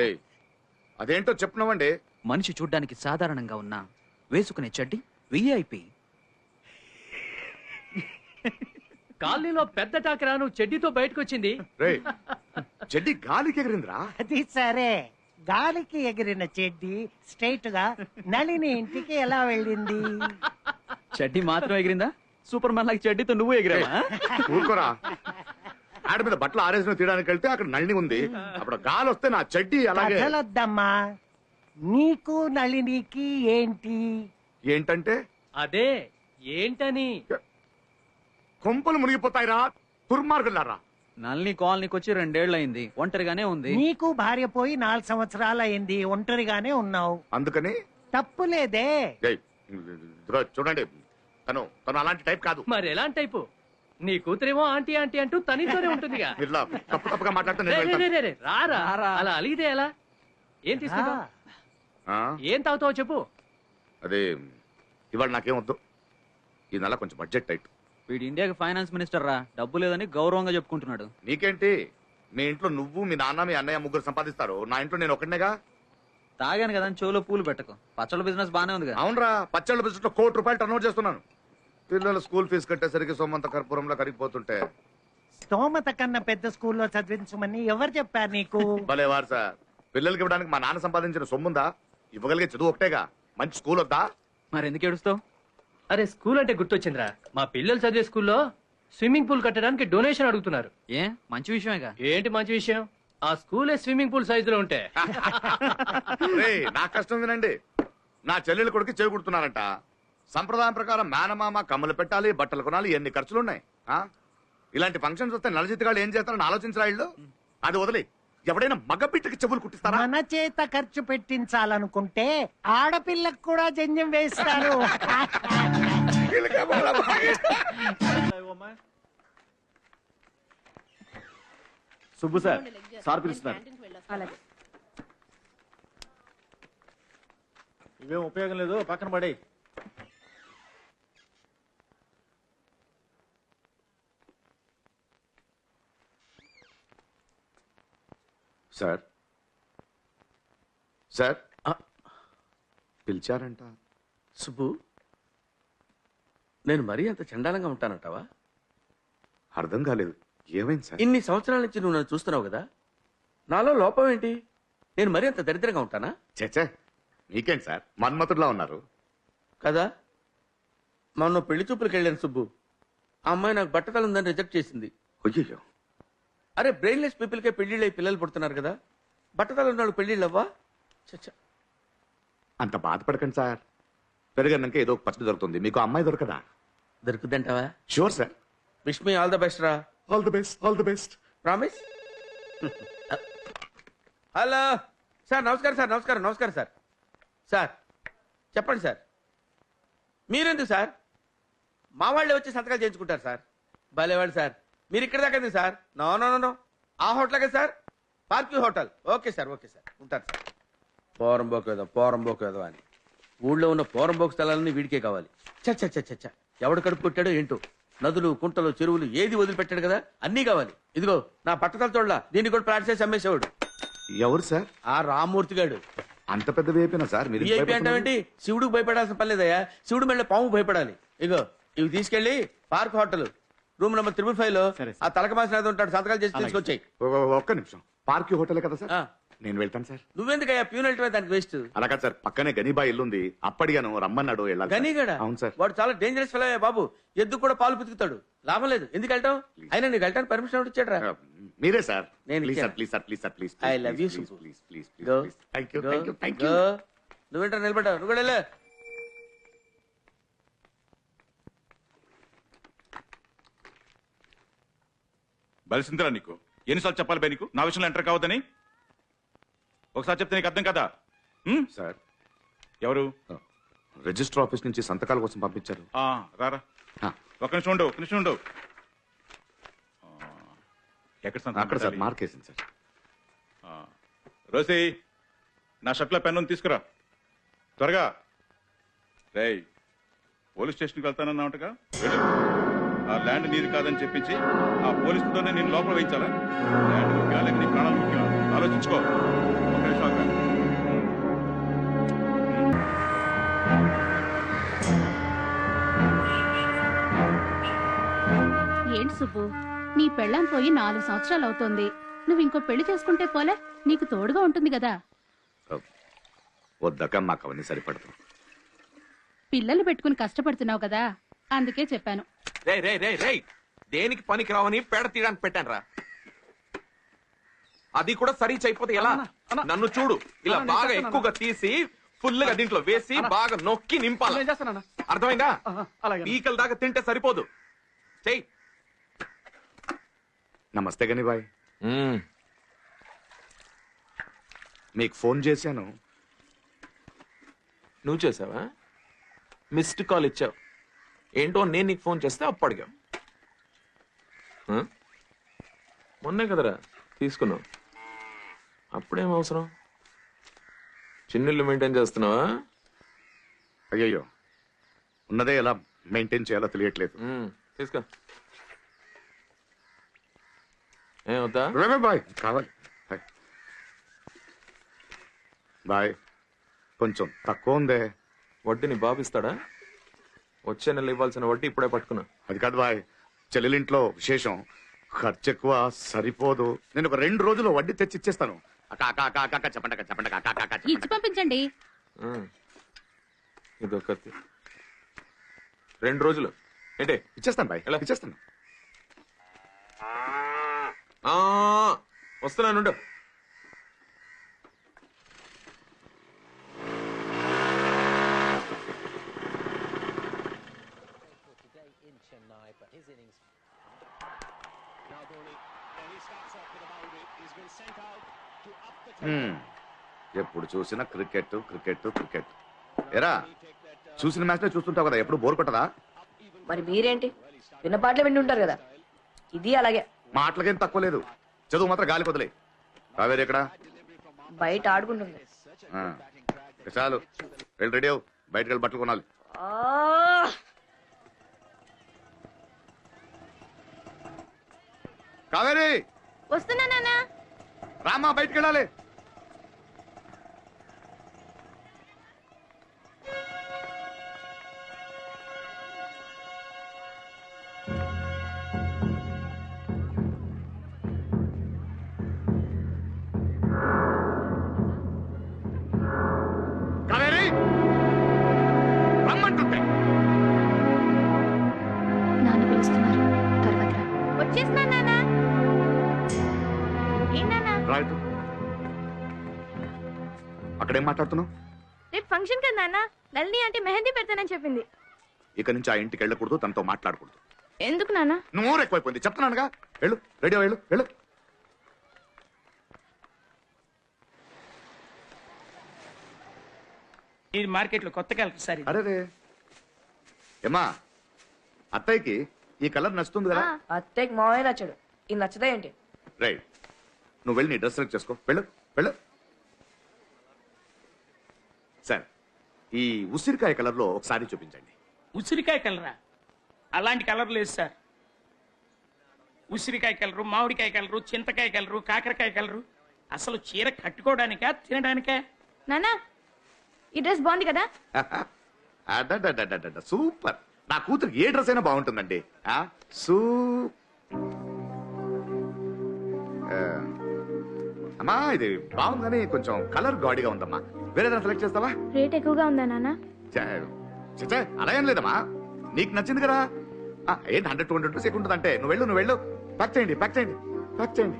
ఏయ్ అదేంటో చెప్పున్నావండి మనిషి చూడ్డానికి సాధారణంగా ఉన్నా వేసుకునే చెడ్డి విఐపి కాలనీలో పెద్ద టాకరాను చెడ్డీతో బయటకు వచ్చింది చెడ్డి గాలికి ఎగిరిందిరా. అది సరే. గాలికి ఎగిరిన చెడ్డి స్ట్రైట్గా నళిని ఇంటికి ఎలా వెళ్ళింది? చెడ్డి మాత్రం ఎగిరిందా? సూపర్ మ్యాన్ లాగా చెడ్డీతో నువ్వు ఎగిరావా? ఊరుకోరా. ఆడ మీద బట్టలు ఆరేసిన తీయడానికి వెళ్తే అక్కడ నల్లి ఉంది. అప్పుడు గాలి వస్తే నా చెడ్డి అలాగే. కథలొద్దమ్మా. నీకు నళినికి ఏంటి? ఏంటంటే? అదే ఏంటని? కొంపలు మునిగిపోతాయిరా. దుర్మార్గులారా. నల్ని కాలనీకి వచ్చి రెండేళ్ళు అయింది ఒంటరిగానే ఉంది. నీకు భార్య పోయి నాలుగు సంవత్సరాలు అయింది ఒంటరిగానే ఉన్నావు. అందుకని? తప్పు లేదే ఏయ్, ఇదిగో చూడండి. తను తను అలాంటి టైప్ కాదు. మరి ఎలాంటి టైపు? నీ కూతురేమో ఆంటీ ఆంటీ అంటూ తనితోనే ఉంటుందిగా. మీరు ఇలా తప్పు తప్పుగా మాట్లాడితే రే, నేను రే, రే, వెళ్తాను. రే, రే, రారా. రారా. అలా అలిగితే ఎలా? ఏం తీసుకుంటావు? ఆ, ఏం తాగుతావో చెప్పు. అదే ఇవాళ నాకేం వద్దు. ఈ నెల కొంచెం బడ్జెట్ టైట్ వీడి ఇండియాకి ఫైనాన్స్ మినిస్టర్ రా. డబ్బు లేదని గౌరవంగా చెప్పుకుంటున్నాడు. నీకేంటి? మీ ఇంట్లో నువ్వు మీ నాన్న మీ అన్నయ్య ముగ్గురు సంపాదిస్తారు. నా ఇంట్లో నేను ఒకటినేగా తాగాను కదా అని చెవులో పూలు పెట్టకు. పచ్చళ్ళ బిజినెస్ బానే ఉంది కదా అవునరా పచ్చళ్ళ బిజినెస్లో కోటి రూపాయలు టర్న్ చేస్తున్నాను. పిల్లలు స్కూల్ ఫీజు కట్టేసరికి సొమ్మంత కర్పూరంలో కరిగిపోతుంటే. స్తోమత కన్నా పెద్ద స్కూల్లో చదివించమని ఎవరు చెప్పారు నీకు? భలే వారు సార్. పిల్లలకి ఇవ్వడానికి మా నాన్న సంపాదించిన సొమ్ముందా? ఇవ్వగలిగే చదువు ఒకటేగా మంచి స్కూల్ వద్దా? మరి ఎందుకు ఏడుస్తావు? అరే స్కూల్ అంటే గుర్తొచ్చిందిరా. మా పిల్లలు చదివే స్కూల్లో స్విమ్మింగ్ పూల్ కట్టడానికి డొనేషన్ అడుగుతున్నారు. ఏ? మంచి విషయమేగా? ఏంటి మంచి విషయం? ఆ స్కూలే స్విమ్మింగ్ పూల్ సైజులో ఉంటే. రేయ్, నా కష్టం వినండి. నా చెల్లెలు కొడుకు చేకూడుతున్నారంట సంప్రదాయం ప్రకారం మేనమామ కమ్మలు పెట్టాలి బట్టలు కొనాలి ఎన్ని ఖర్చులున్నాయి ఆ? ఇలాంటి ఫంక్షన్స్ వస్తే నలజిత్తుగాళ్ళు ఏం చేస్తారని ఆలోచించరా ఇళ్ళు అది వదిలి. ఎవడైనా మగ బిడ్డకి చెవులు కుట్టిస్తారా? మన చేత ఖర్చు పెట్టించాలనుకుంటే ఆడపిల్లకు కూడా జంజం వేస్తారు. సుబ్బు సార్ సార్ పిలుస్తున్నారు. ఇవేం ఉపయోగం లేదు పక్కన పడే సార్. సార్. పిలిచారంట. సుబ్బు నేను మరీ అంత చండాలంగా ఉంటానంటావా? అర్థం కాలేదు. ఏమైంది సార్? ఇన్ని సంవత్సరాల నుంచి నువ్వు నన్ను చూస్తున్నావు కదా? నాలో లోపం ఏంటి? నేను మరీ అంత దరిద్రంగా ఉంటానా? చచ్చే మీకేంటి సార్? మన్మతుడిలా ఉన్నారు. కదా? మొన్న పెళ్ళి చూపులకు వెళ్ళాను సుబ్బు. ఆ అమ్మాయి నాకు బట్టతలు ఉందని రిజెక్ట్ చేసింది. అయ్యో అరే బ్రెయిన్లెస్ పీపుల్కే పెళ్ళిళ్ళై పిల్లలు పుడుతున్నారు కదా. బట్టతలు ఉన్నాడు పెళ్ళిళ్ళు అవ్వా చచ్చా. అంత బాధపడకండి సార్. పెరిగినాక ఏదో ఒక పచ్చడి దొరుకుతుంది. మీకు అమ్మాయి దొరకదా? దొరుకుద్దంటావా sure sir wish me all the best రా. All the best all the best promise hello sir నమస్కారం సార్ నమస్కారం నమస్కారం సార్ సార్ చెప్పండి సార్ మీరెందుకు సార్ మా వాళ్ళే వచ్చి సంతకాలు చేయించుకుంటారు సార్ భలేవాళ్ళు సార్ మీరు ఇక్కడ దాకా sir? No no no no. ఆ హోటల్ కదా sir? Park hotel. Okay sir okay sir. ఉంటారు సార్. పోరంబోకు ఏదో పోరంబోకు ఏదో అని. ఊళ్ళో ఉన్న పోరంబోకు స్థలాలన్నీ వీడికే కావాలి. చచ్చ చచ్చ చచ్చ ఎవడు కడుపు కొట్టాడో ఏంటో. నదులు కుంటలు చెరువులు ఏది వదిలిపెట్టాడు కదా అన్నీ కావాలి. ఇదిగో నా పట్టతల తోళ్ళ దీన్ని కూడా ప్లాట్ చేసి అమ్మేసేవాడు. ఎవరు సార్? ఆ రామ్మూర్తి గాడు. అంత పెద్ద వేపినా సార్? మీరు విఐపి అంటావేంటి శివుడికి భయపడాల్సిన పని లేదయ్యా. శివుడు మెళ్ళ పాము భయపడాలి. ఇగో ఇవి తీసుకెళ్ళి park hotel. Room number triple ఫైవ్లో ఆ తలక మాసిన ఉంటాడు సంతకాలు చేసి తీసుకొచ్చాయి. ఒ- ఒక్క నిమిషం. పార్క్ హోటల్ కదా సార్? ఆ. నేను వెళ్తాను సార్. నువ్వెందుకయ్యా? ప్యూన్ వెళ్ళటమే దానికి వేస్ట్ అలాగా సార్. పక్కనే గనీబా ఇల్లుంది. అప్పడిగాను రమ్మన్నాడు వెళ్ళాలి సార్. గనీగడ? అవును సార్. వాడు చాలా డేంజరస్ ఫెలో బాబు. ఎద్దు కూడా పాలు పితుకుతాడు. లాభం లేదు. ఎందుకు వెళ్తాం అయినా నీకు వెళ్ళటానికి పర్మిషన్ ఇచ్చాడు ఆ, మీరే సార్. నేను ప్లీజ్ సార్ ఇచ్చాను. Please sir please sir please I love you, please Subbu. Please please Go. Please. Thank you Go. Thank you thank you Go. నువ్వేంటో నిలబడ్డావు? నువ్వు కూడా వెళ్ళు. బలిసిందిరా నీకు. ఎన్నిసార్లు చెప్పాలి బే నీకు? నా విషయంలో ఎంటర్ కావద్దని? ఒకసారి చెప్తే నీకు అర్థం కదా? ఉమ్? సార్. ఎవరు? రిజిస్టర్ ఆఫీస్ నుంచి సంతకాల కోసం పంపించారు. ఆ, రారా. ఆ, ఒక నిమిషం ఉండు ఒక నిమిషం ఉండు. ఆ, ఎక్కడ సంతకం అక్కడ సార్ పెట్టాలి? మార్క్ వేసింది సార్ రోసి నా షర్ట్లో పెన్ను ఉంది, తీసుకురా. త్వరగా. రేయ్ పోలీస్ స్టేషన్కి వెళ్తానన్నావుటగా? వెళ్ళు. ఆ ల్యాండ్ నీది కాదని చెప్పించి ఆ పోలీసుతోనే నేను లోపల వేయించాలా? ల్యాండ్ ముఖ్యం అలాగే నీ ప్రాణాలు ముఖ్యం. ఆలోచించుకో. ఒక నిమిషం. ఏంటి సుబ్బు? నీ పెళ్ళాం పోయి నాలుగు సంవత్సరాలు అవుతోంది. నువ్వు ఇంకో పెళ్ళి చేసుకుంటే పోలే నీకు తోడుగా ఉంటుంది కదా. వద్దక మాకు అవన్నీ సరిపడదు. పిల్లలు పెట్టుకుని కష్టపడుతున్నావు కదా అందుకే చెప్పాను. రే రే రే రే. దేనికి పనికి రావని పేడ తీయడానికి పెట్టాను రా అది కూడా సరి అయిపోతే ఎలా? నన్ను చూడు. ఇలా బాగా ఎక్కువగా తీసి ఫుల్గా దీంట్లో వేసి బాగా నొక్కి నింపాలి? అర్థమైందా? పీకల దాకా తింటే సరిపోదు. చెయ్యి. నమస్తే గని బాయ్ మీకు ఫోన్ చేశాను. నువ్వు చేసావా? మిస్డ్ కాల్ ఇచ్చావు. ఏంటో నేను నీకు ఫోన్ చేస్తే అప్పు అడిగావు ఆ? మొన్నే కదరా తీసుకున్నావు అప్పుడేం అవసరం? చిన్నిల్లు మెయింటైన్ చేస్తున్నావా? అయ్యయ్యో ఉన్నదే ఎలా మెయింటైన్ చేయాలో తెలియట్లేదు. తీసుకో. ఏమవుతా బాయ్. కావాలి. బాయ్. కొంచెం తక్కువ ఉందే. వడ్డీని బాబిస్తాడా వచ్చే నెల ఇవ్వాల్సిన వడ్డీ ఇప్పుడే పట్టుకున్నా. అది కాదు బాయ్. చెల్లెలింట్లో విశేషం ఖర్చు ఎక్కువ సరిపోదు. నేను ఒక రెండు రోజులు వడ్డీ తెచ్చి ఇచ్చేస్తాను. అక్క అక్క అక్క అక్క అక్క చెప్పండి అక్క చెప్పండి అక్క అక్క అక్క చెప్పండి. ఇచ్చి పంపించండి. ఉమ్. ఇదొకటి. రెండు రోజులు. ఏంటి? ఇచ్చేస్తాను బాయ్. ఎలా? ఇచ్చేస్తాను. ఆ, వస్తున్నానుండు హ్మ్. ఎప్పుడు చూసినా క్రికెట్ క్రికెట్ క్రికెట్. ఎరా చూసిన మ్యాచ్ చూస్తుంటావు కదా ఎప్పుడు బోర్ కొట్టదా? మరి మీరేంటి? విన్న పాటలు విండి ఉంటారు కదా. ఇది అలాగే. మాటలకేం తక్కువ లేదు. చదువు మాత్రం గాలి కొదలే కావేరి ఎక్కడ? బయట ఆడుకుంటుంది. చాలు. వెళ్ళి రెడీ అవు బయటకు వెళ్ళి బట్టలు కొనాలి. కావేరి! వస్తున్నా నాన్న. రామా బయటకు వెళ్ళాలి. అక్కడేం మాట్లాడుతున్నావు? రేపు ఫంక్షన్ కదా నాన్న. నల్ని అంటే మెహందీ పెడతానని చెప్పింది. ఇక నుంచి ఆ ఇంటికి వెళ్ళకూడదు తనతో మాట్లాడకూడదు. ఎందుకు నాన్న? నోరు ఎక్కువైపోయింది. చెప్తున్నానుగా. వెళ్ళు. రెడీ వెళ్ళు. వెళ్ళు. ఇది మార్కెట్లో కొత్తగా సార్. అరే రే. ఏమా అత్తయ్యకి ఈ కలర్ నచ్చుతుంది కదా? అత్తయ్యకి మావయ్య నచ్చాడు. ఇది నచ్చదా ఏంటి? రైట్ నువ్వు వెళ్ళి నీ డ్రెస్ సెలెక్ట్ చేసుకో. వెళ్ళు వెళ్ళు. ఈ ఉసిరికాయ కలర్లో ఒకసారి చూపించండి. ఉసిరికాయ కలరా? అలాంటి కలర్ లేదు సార్. ఉసిరికాయ కలరు మామిడికాయ కలరు చింతకాయ కలరు కాకరకాయ కలరు. అసలు చీర కట్టుకోవడానికా తినడానికా? నాన్న ఈ డ్రెస్ బాగుంది కదా? అడడడడడడ, సూపర్. నా కూతురు ఏ డ్రెస్ అయినా బాగుంటుందండి. ఆ, సూ అమ్మా ఇది బాగుంది కానీ కొంచెం కలర్ గాడిగా ఉందమ్మా. వేరేదా సెలెక్ట్ చేస్తావా? రేట్ ఎక్కువగా ఉందా నాన్న? అలా ఏం లేదమ్మా. నీకు నచ్చింది కదా. ఏంటి హండ్రెడ్ టూ హండ్రెడ్ రూపీస్ ఎక్కువ ఉంటుంది అంటే నువ్వు వెళ్ళు నువ్వు వెళ్ళు. ప్యాక్ చేయండి ప్యాక్ చేయండి ప్యాక్ చేయండి.